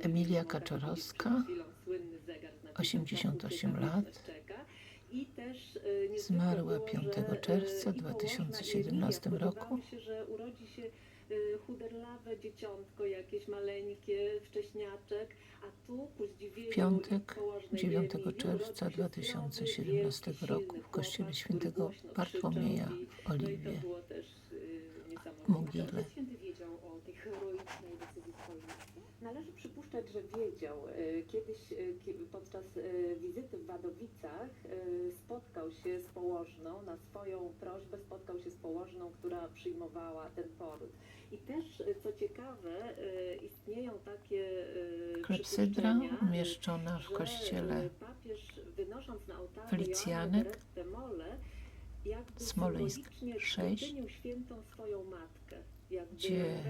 Emilia mimo tak Kaczorowska, przed chwilą słynny zegar z napisem 88 "Czas ucieka, lat. wolność czeka". I też e, Zmarła było, 5 że, e, czerwca i położna, i 2017 Emilia roku. spodziewały się, że urodzi się e, chuderlawe dzieciątko jakieś maleńkie, wcześniaczek, a tu ku zdziwieniu Piątek, położnej 9 Emilii czerwca urodził się 2017 zdrowy, roku w kościele świętego Bartłomieja w No Oliwie. mogile. Ojciec Święty wiedział o tej heroicznej decyzji swojej matki. Należy przypuszczać, że wiedział. Y, Kiedyś kie- podczas y, wizyty w Wadowicach spotkał się z położną, na swoją prośbę spotkał się z położną, która przyjmowała ten poród. I też, co ciekawe, istnieją takie Klepsydra umieszczona w kościele papież wynosząc na ołtarze Felicjanek, Smoleńsk symbolicznie sześć, czynił świętą swoją matkę. Jakby gdzie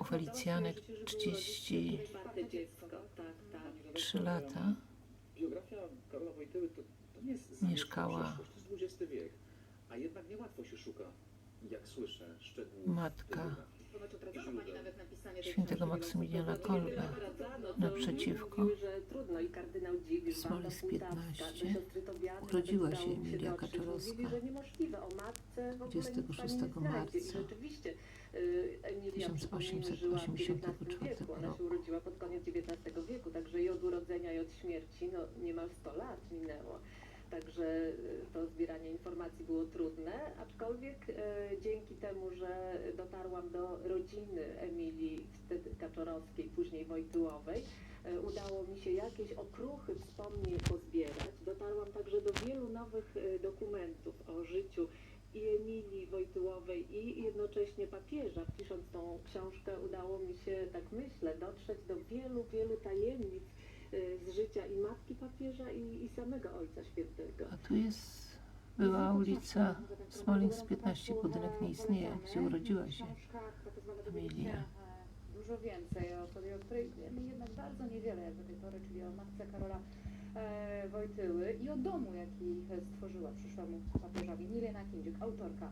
u Felicjanek całe swoje życie, żeby 30 urodzić się czwarte dziecko. Tak, tak. trzy lata Mieszkała. przeszłość, to jest XX wiek. A jednak niełatwo się szuka, jak słyszę, szczegółów Matka. Świętego Maksymiliana Kolbe naprzeciwko. Mówiły, że trudno i kardynał Dzik, Smoleńsk Wanda Pułtawska, 15. do siostry Tobiany Urodziła się Emilia. Kaczorowska. Mówili, że niemożliwe, o matce w ogóle nic 26 pani nie znajdzie. I marca rzeczywiście y, 1884 wieku. Ona się roku. urodziła pod koniec XIX wieku, także i od urodzenia i od śmierci no, niemal 100 lat minęło. Także y, to zbieranie informacji było trudne, aczkolwiek e, dzięki temu, że dotarłam do rodziny Emilii Kaczorowskiej, później Wojtyłowej, e, udało mi się jakieś okruchy wspomnień pozbierać. Dotarłam także do wielu nowych dokumentów o życiu i Emilii Wojtyłowej i jednocześnie papieża. Pisząc tą książkę udało mi się, tak myślę, dotrzeć do wielu, wielu tajemnic e, z życia i matki papieża i, i samego Ojca Świętego. A tu jest była ulica Smoleńsk 15, budynek nie istnieje, gdzie urodziła się Emilia. Dużo więcej o której wiemy jednak bardzo niewiele jak do tej pory, czyli o matce Karola e, Wojtyły i o domu, jaki stworzyła przyszłemu papieżowi. Milena Kindziuk, autorka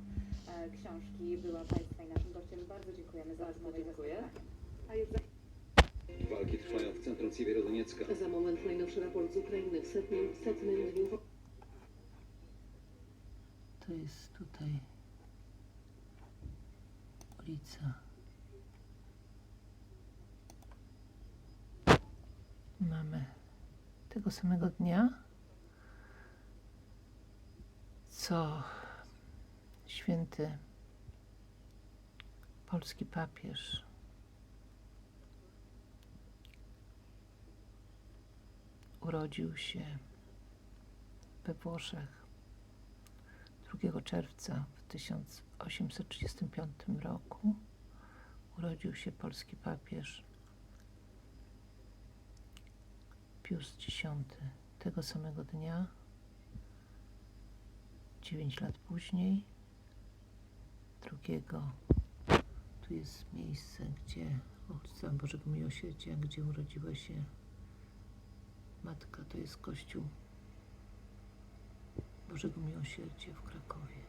e, książki, była Państwa i naszym gościem. Bardzo dziękujemy za rozmowę dziękuję. A jest Walki trwają w centrum Siewierodoniecka. Za moment najnowszy raport z Ukrainy w setnym, setnym dniu To jest tutaj ulica. Mamy tego samego dnia, co święty polski papież urodził się we Włoszech 2 czerwca w 1835 roku urodził się polski papież Pius X. Tego samego dnia, 9 lat później, drugiego, tu jest miejsce, gdzie ulica Bożego Miłosierdzia, gdzie urodziła się matka, to jest kościół Bożego Miłosierdzia w Krakowie.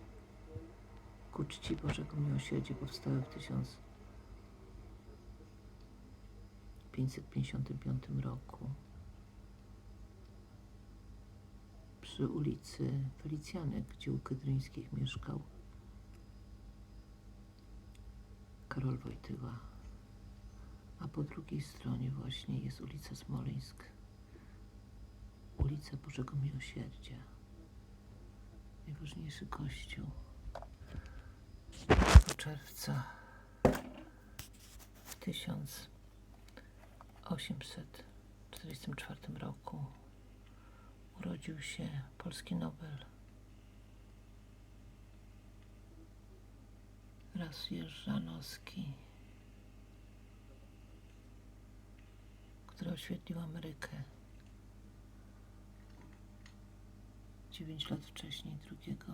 Ku czci Bożego Miłosierdzia powstały w 1555 roku przy ulicy Felicjanek, gdzie u Kydryńskich mieszkał Karol Wojtyła. A po drugiej stronie właśnie jest ulica Smoleńsk, ulica Bożego Miłosierdzia najważniejszy kościół 1 czerwca w 1844 roku urodził się polski Nobel. Raz Jerzanowski, który oświetlił Amerykę. 9 lat wcześniej, drugiego.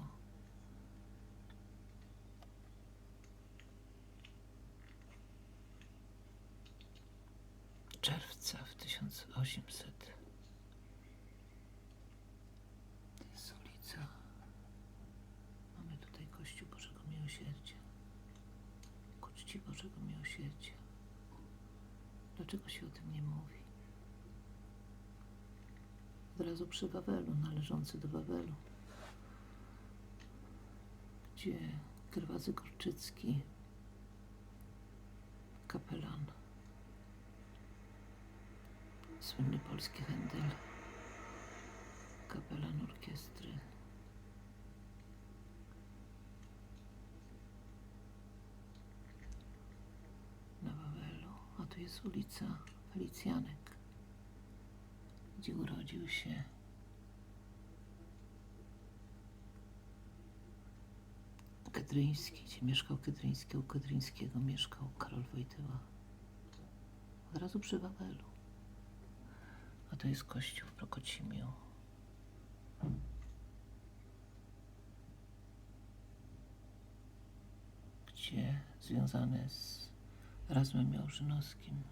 czerwca w 1800. To jest ulica. Mamy tutaj Kościół Bożego Miłosierdzia. Ku czci Bożego Osietia. Dlaczego się o tym nie mówi? Od razu przy Wawelu, należący do Wawelu, gdzie Gerwazy Gorczycki, kapelan, słynny polski Händel, kapelan orkiestry. Na Wawelu, a tu jest ulica Felicjanek, gdzie urodził się Kedryński, gdzie mieszkał Kedryński, u Kedryńskiego mieszkał Karol Wojtyła. Od razu przy Wawelu. A to jest kościół w Prokocimiu. Gdzie związane z Razmem Miałżynowskim